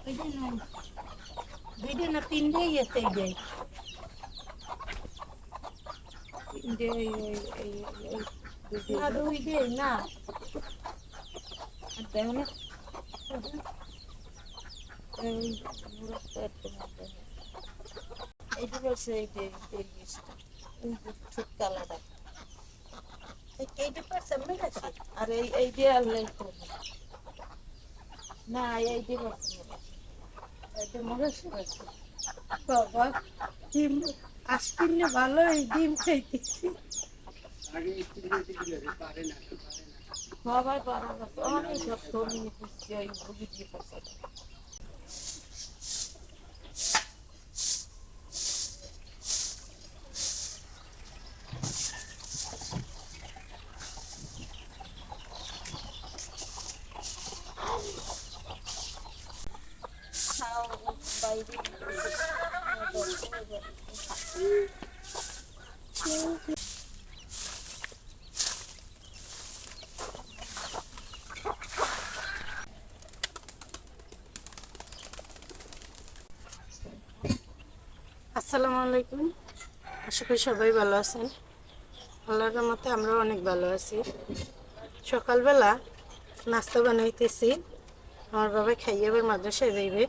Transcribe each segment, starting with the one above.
ওই যে না দুইটা না তিনটেই আছে এই যে তিনটে দুটো। না দুইটে না দেখো না এইটা বলছে এই যে এই ছোট কালারটা এই- এইটা পারছে মনে বাবা ভালো এই ডিম খাইতেছি পারা গেছে অনেক সব কমি দিচ্ছে ওই ভুগি দিয়ে আসসালামু আলাইকুম। আশা করি সবাই ভালো আছেন। আল্লাহর মতে আমরাও অনেক ভালো আছি। সকালবেলা নাস্তা বানাইতেছি। আমার বাবা খাইয়ে আবার মাদ্রাসায় যাইবে।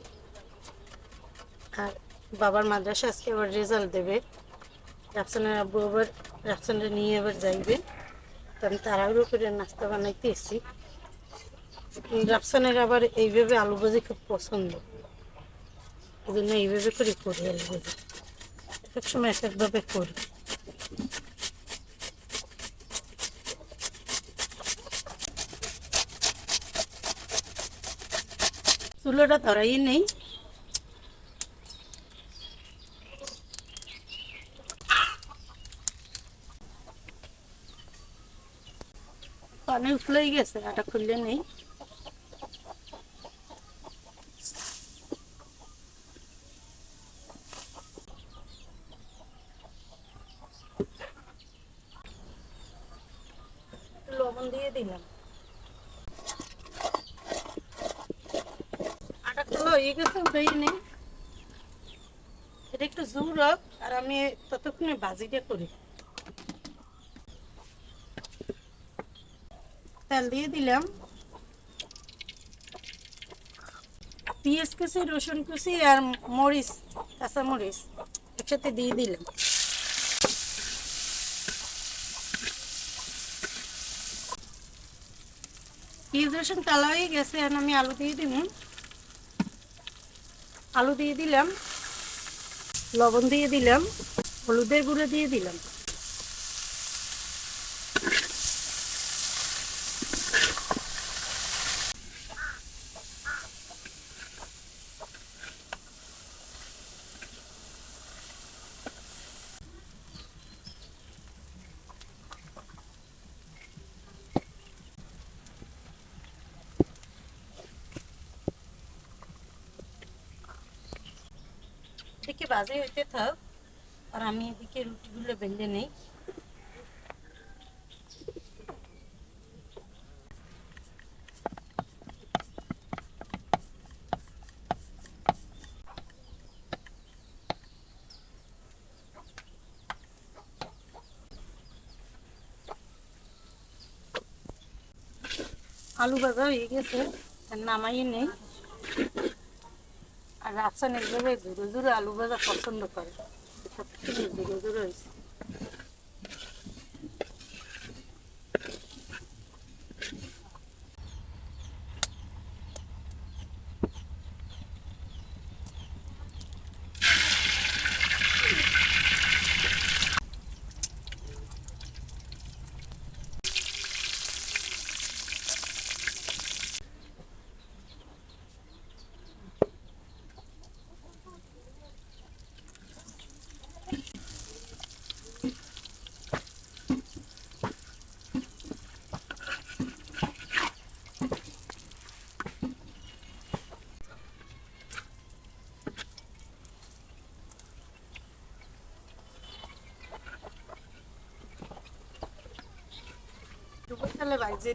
আর বাবার মাদ্রাসা আজকে আবার রেজাল্ট দেবে। রাফসানের আব্বু আবার রাফসানটা নিয়ে আবার যাইবে। তো আমি তাড়াহুড়ো করে নাস্তা বানাইতেছি রাফসানের আবার এইভাবে আলু ভাজি খুব পছন্দ। ওই জন্য এইভাবে করে করি আলু ভাজি। এক সময় এক একভাবে করি। চুলোটা ধরাই নেই। পানি উঠলেই গেছে আটা খুললে নেই। লবণ দিয়ে দিলাম। আটা খোলা হয়ে গেছে উঠেই নেই। এটা একটু জোর হোক আর আমি ততক্ষণে ভাজিটা করি। তেল দিয়ে দিলাম। পেঁয়াজ কুচি, রসুন কুচি আর মরিচ, কাঁচা মরিচ একসাথে দিয়ে দিলাম। পেঁয়াজ, রসুন কালা হয়ে গেছে, এখন আমি আলু দিয়ে দিব। আলু দিয়ে দিলাম, লবণ দিয়ে দিলাম, হলুদের গুঁড়ো দিয়ে দিলাম এদিকে বাজে হইতে থাক আর আমি এদিকে রুটিগুলো বেঁধে নেই আলু ভাজা হয়ে গেছে আর নামাই নেই রাফসান এইভাবে জোরে জোরে আলু ভাজা পছন্দ করে। সবথেকে জোরে জোরে হয়েছে। ভাইজে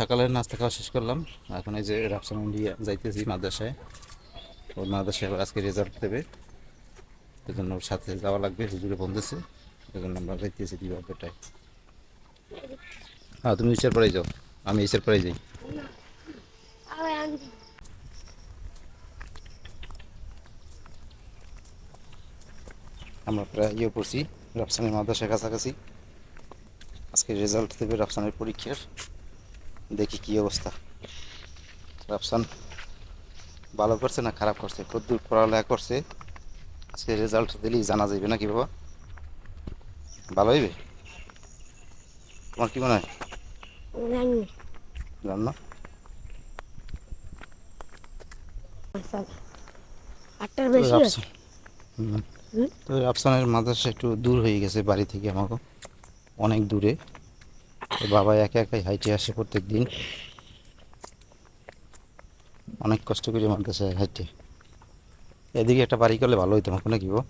সকালের নাস্তা খাওয়া শেষ করলাম। এখন এই যে রাফসান যাইতেছি মাদ্রাসায়। ওর মাদ্রাসায় আজকে রেজাল্ট দেবে। সেজন্য ওর সাথে যাওয়া লাগবে হুজুরে বন্ধেছে সেজন্য আমরা যাইতেছি দিবারটায় হ্যাঁ তুমি ইচ্ছার পরেই যাও। আমি ইচ্ছার পরেই যাই। আমরা প্রায় ইয়ে পড়ছি, রাফসানের মাদ্রাসার কাছাকাছি। আজকে রেজাল্ট দেবে রাফসানের পরীক্ষার। দেখি কি অবস্থা। রাফসান ভালো করছে না খারাপ করছে? কদ্দূর পড়ালেখা করছে? আজকে রেজাল্ট দিলেই জানা যাবে নাকি বাবা? ভালো হইবে? তোমার কি মনে হয়? তো রাফসানের মাদ্রাসা একটু দূর হয়ে গেছে বাড়ি থেকে আমাকে। অনেক দূরে। বাবা একা একাই হাইটে আসে প্রত্যেক দিন অনেক কষ্ট করে মাদ্রাসায় হাইটে। এদিকে একটা বাড়ি করলে ভালো হইতো আমাকে নাকি গো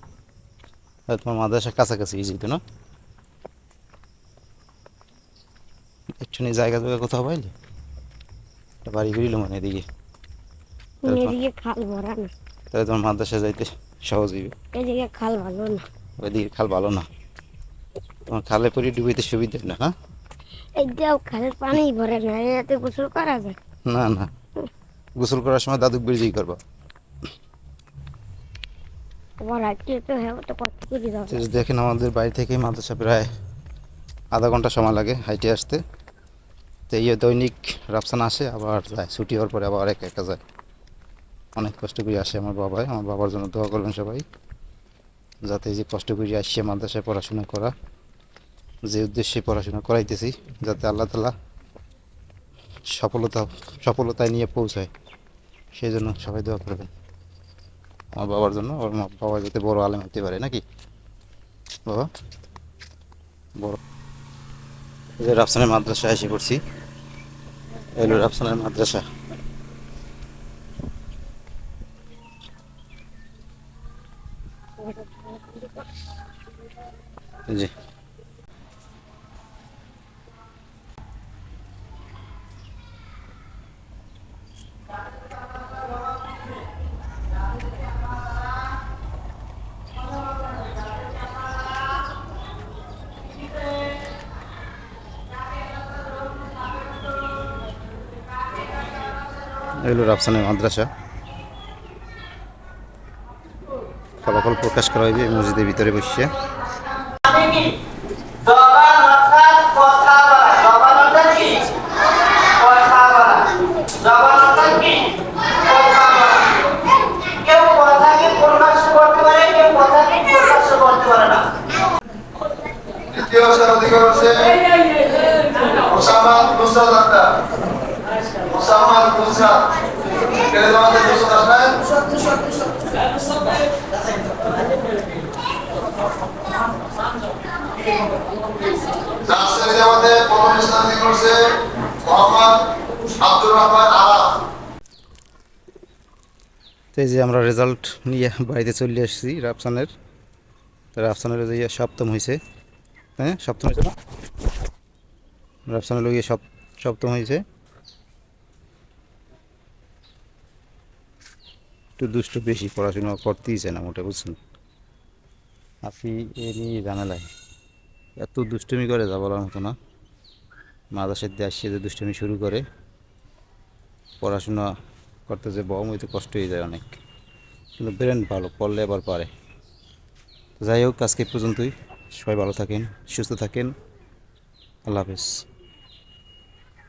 তোমার মাদ্রাসার কাছাকাছি যেত না? একটুখানি জায়গা জায়গা কোথাও পাইলে? একটা বাড়ি করিল মানে এদিকে। এদিকে খাল ভরা না। তাহলে তোমার মাদ্রাসায় যাইতে সহজ হইবে। এদিকে খাল ভালো না। ওইদিকে খাল ভালো না। তোমার খালে পরে সুবিধা না হ্যাঁ? এদিকেও খালের পানি ভরে না এতে গোসল করা যায়? না না। গোসল করার সময় দাদুক করবা। তো হ্যাঁ দেখেন আমাদের বাড়ি থেকে মাদ্রাসা প্রায় আধা ঘণ্টা সময় লাগে হাইটে আসতে। তো এই দৈনিক রাফসান আসে, আবার যায়। ছুটি হওয়ার পরে আবার একা একা যায়। অনেক কষ্ট করে আসে আমার বাবাই। আমার বাবার জন্য দোয়া করবেন সবাই। যাতে যে কষ্ট করে আসছে মাদ্রাসায় পড়াশোনা করা, যে উদ্দেশ্যে পড়াশোনা করাইতেছি, যাতে আল্লাহ তালা সফলতা, সফলতায় নিয়ে পৌঁছায়। সেই জন্য সবাই দোয়া করবেন। আমার বাবার জন্য মা- বাবা যাতে বড় আলেম হতে পারে, নাকি? বাবা? বড় যে রাফসানের মাদ্রাসা এসে পড়ছি। এলো রাফসানের মাদ্রাসা। এই এগুলো রাফসানের মাদ্রাসা। ফলাফল প্রকাশ করা এই মসজিদের ভিতরে বসে জবান অর্থাৎ কথা বলা জবান অর্থাৎ কি কথা বলা জবান অর্থাৎ কি কথা বলা কেউ কথাকে প্রকাশ করতে পারে কেউ কথাকে প্রকাশ করতে পারে না দ্বিতীয় অধিকার ওসামা নুসরাত আক্তার। তোমাদের নুসরাত আসবেন রাজশাহী জামাতে প্রথম স্থান হচ্ছে মোহাম্মদ আব্দুর রহমান আরাফ। এই যে আমরা রেজাল্ট নিয়ে বাড়িতে চলে আসছি রাফসানের। রাফসানের যে সপ্তম হয়েছে হ্যাঁ? সপ্তম হয়েছে রাফসানের লোক সপ, সপ্তম হয়েছে একটু দুষ্ট বেশি পড়াশোনা করতেই চায় না মোটে, বুঝছেন? আপনি এ নিয়ে ঝামেলায় এত দুষ্টুমি করে যা বলার মতো না। মাদাসের দিয়ে আসছে যে দুষ্টুমি শুরু করে। পড়াশোনা করতে যে বম হইতে কষ্ট হয়ে যায় অনেক। কিন্তু ব্রেন ভালো, পড়লে আবার পারে। যাই হোক, আজকে পর্যন্তই। সবাই ভালো থাকেন, সুস্থ থাকেন। আল্লাহ হাফেজ।